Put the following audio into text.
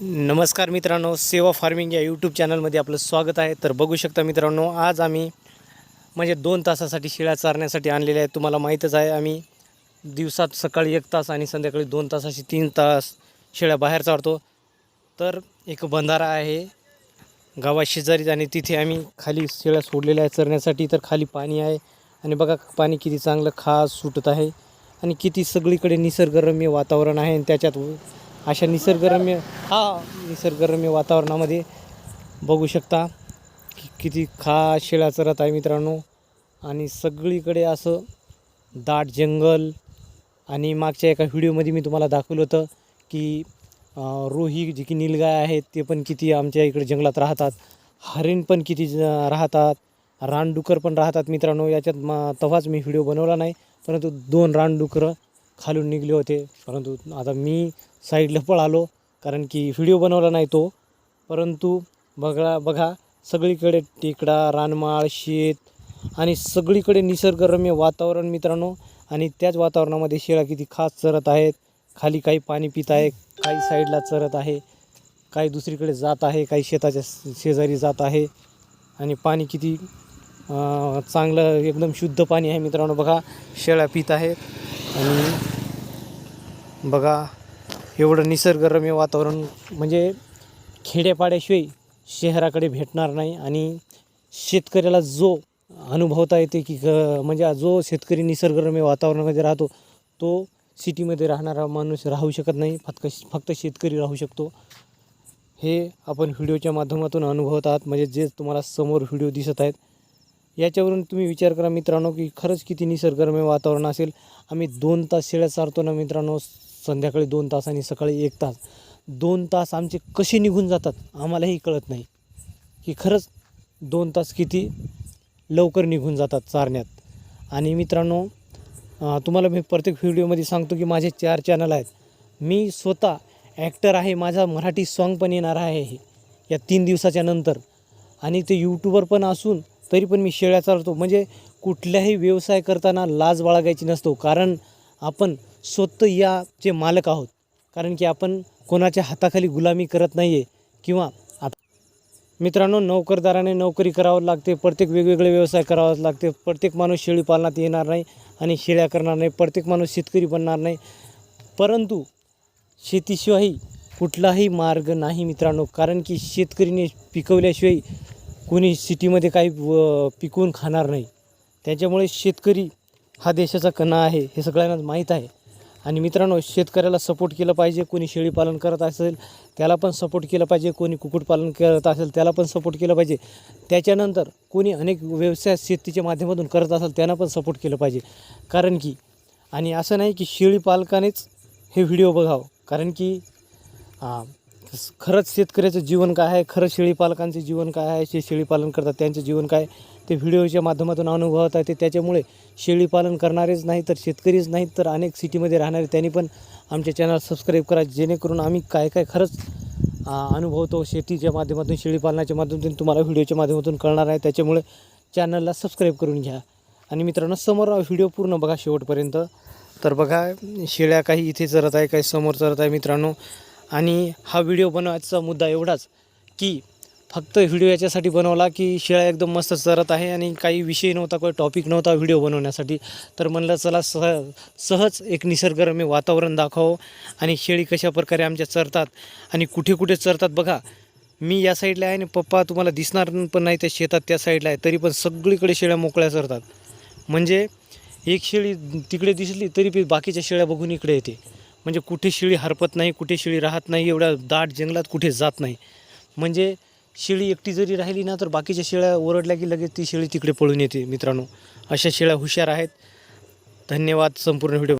नमस्कार मित्रांनो सेवा फार्मिंग या यूट्यूब चॅनलमध्ये आपलं स्वागत आहे. तर बघू शकता मित्रांनो आज आम्ही म्हणजे दोन तासासाठी शिळा चारण्यासाठी आणलेल्या आहेत. तुम्हाला माहीतच आहे आम्ही दिवसात सकाळी एक तास आणि संध्याकाळी दोन तासाशी तीन तास शेळ्या बाहेर चारतो. तर एक बंधारा आहे गावा शेजारीच आणि तिथे आम्ही खाली शेळ्या सोडलेल्या आहेत चरण्यासाठी. तर खाली पाणी आहे आणि बघा पाणी किती चांगलं खास सुटत आहे आणि किती सगळीकडे निसर्गरम्य वातावरण आहे आणि त्याच्यात अशा निसर्गरम्य हा निसर्गरम्य वातावरणामध्ये बघू शकता की किती खा शेळ्या चरत आहे मित्रांनो. आणि सगळीकडे असं दाट जंगल आणि मागच्या एका व्हिडिओमध्ये मी तुम्हाला दाखवलं होतं की रोही जी की निलगाय आहेत ते पण किती आमच्या इकडे जंगलात राहतात. हरिण पण किती ज- राहतात. रानडुकर पण राहतात मित्रांनो. याच्यात मा तेव्हाच मी व्हिडिओ बनवला नाही परंतु दोन रानडुकरं खालून निघले होते. परंतु आता मी साईडला पळालो कारण की व्हिडिओ बनवला नाही तो. परंतु बघा बघा सगळीकडे टेकडा रानमाळ शेत आणि सगळीकडे निसर्गरम्य वातावरण मित्रांनो. आणि त्याच वातावरणामध्ये शेळ्या किती खास चरत आहेत. खाली काही पाणी पित आहे काही साईडला चरत आहे काही दुसरीकडे जात आहे काही शेताच्या शेजारी जात आहे. आणि पाणी किती चांगलं एकदम शुद्ध पाणी आहे मित्रांनो. बघा शेळ्या पित आहेत. आणि बघा एवढं निसर्गरम्य वातावरण म्हणजे खेड्यापाड्याशिवाय शहराकडे भेटणार नाही आणि शेतकऱ्याला जो अनुभवता येते की म्हणजे जो शेतकरी निसर्गरम्य वातावरणामध्ये राहतो तो सिटीमध्ये राहणारा माणूस राहू शकत नाही फक्त फक्त शेतकरी राहू शकतो. हे आपण व्हिडिओच्या माध्यमातून अनुभवत आहात म्हणजे जे तुम्हाला समोर व्हिडिओ दिसत आहेत याच्यावरून तुम्ही विचार करा मित्रांनो की खरंच किती निसर्गरम्य वातावरण असेल. आम्ही दोन तास शेळ्या चारतो ना मित्रांनो संध्याकाळी दोन तास आणि सकाळी एक तास. दोन तास आमचे कसे निघून जातात आम्हालाही कळत नाही. की खरंच दोन तास किती लवकर निघून जातात चारण्यात. आणि मित्रांनो तुम्हाला मी प्रत्येक व्हिडिओमध्ये सांगतो की माझे चार चॅनल आहेत. मी स्वतः ॲक्टर आहे माझा मराठी सॉन्ग पण येणार आहे या तीन दिवसाच्या नंतर. आणि ते यूट्यूबर पण असून तरी पण मी शेळ्या चालतो म्हणजे कुठल्याही व्यवसाय करताना लाज बाळगायची नसतो. कारण आपण स्वतः याचे मालक आहोत. कारण की आपण कोणाच्या हाताखाली गुलामी करत नाही आहे किंवा मित्रांनो नोकरदाराने नोकरी करावं लागते. प्रत्येक वेगवेगळे व्यवसाय करावाच लागते. प्रत्येक माणूस शेळी पालनात येणार नाही आणि शेळ्या करणार नाही. प्रत्येक माणूस शेतकरी बनणार नाही. परंतु शेतीशिवाय कुठलाही मार्ग नाही मित्रांनो. कारण की शेतकरीने पिकवल्याशिवाय कोणी सिटीमध्ये काही व- पिकवून खाणार नाही. त्याच्यामुळे शेतकरी हा देशाचा कणा आहे हे सगळ्यांना माहीत आहे. आणि मित्रांनो शेतकऱ्याला सपोर्ट केलं पाहिजे कोणी शेळीपालन करत असेल त्याला पण सपोर्ट केलं पाहिजे. कोणी कुक्कुटपालन करत असेल त्याला पण सपोर्ट केलं पाहिजे. त्याच्यानंतर कोणी अनेक व्यवसाय शेतीच्या माध्यमातून करत असेल त्यांना पण सपोर्ट केलं पाहिजे. कारण की आणि असं नाही की शेळी पालकानेच हे व्हिडिओ बघावं. कारण की खरंच शेतकऱ्याचं जीवन काय आहे? खरंच शेळीपालकांचे जीवन काय आहे? जे शेळीपालन करतात त्यांचं जीवन काय? ते व्हिडिओच्या माध्यमातून अनुभवत आहे ते त्याच्यामुळे शेळीपालन करणारेच नाही तर शेतकरीच नाहीत तर अनेक सिटीमध्ये राहणारे त्यांनी पण आमच्या चॅनल सबस्क्राईब करा. जेणेकरून आम्ही काय काय खरंच अनुभवतो शेतीच्या माध्यमातून शेळीपालनाच्या माध्यमातून तुम्हाला व्हिडिओच्या माध्यमातून कळणार आहे. त्याच्यामुळे चॅनलला सबस्क्राईब करून घ्या. आणि मित्रांनो समोर व्हिडिओ पूर्ण बघा शेवटपर्यंत. तर बघा शेळ्या काही इथे चरत आहे काही समोर चरत आहे मित्रांनो. आणि हा व्हिडिओ बनवायचा मुद्दा एवढाच की फक्त व्हिडिओ याच्यासाठी बनवला की शेळ्या एकदम मस्त चरत आहे आणि काही विषय नव्हता काही टॉपिक नव्हता व्हिडिओ बनवण्यासाठी. तर म्हणलं चला सह सहज एक निसर्गरम्य वातावरण दाखवावं आणि शेळी कशा प्रकारे आमच्या चरतात आणि कुठे कुठे चरतात बघा. मी या साईडला आहे आणि पप्पा तुम्हाला दिसणार पण नाही त्या शेतात त्या साईडला आहे तरी पण सगळीकडे शेळ्या मोकळ्या चरतात. म्हणजे एक शेळी तिकडे दिसली तरी बी बाकीच्या शेळ्या बघून इकडे येते. म्हणजे कुठे शेळी हरपत नाही कुठे शेळी राहत नाही एवढ्या दाट जंगलात कुठे जात नाही. म्हणजे शेळी एकटी जरी राहिली ना तर बाकीच्या शेळ्या ओरडल्या की लगेच ती शेळी तिकडे पळून येते मित्रांनो. अशा शेळ्या हुशार आहेत. धन्यवाद संपूर्ण व्हिडिओ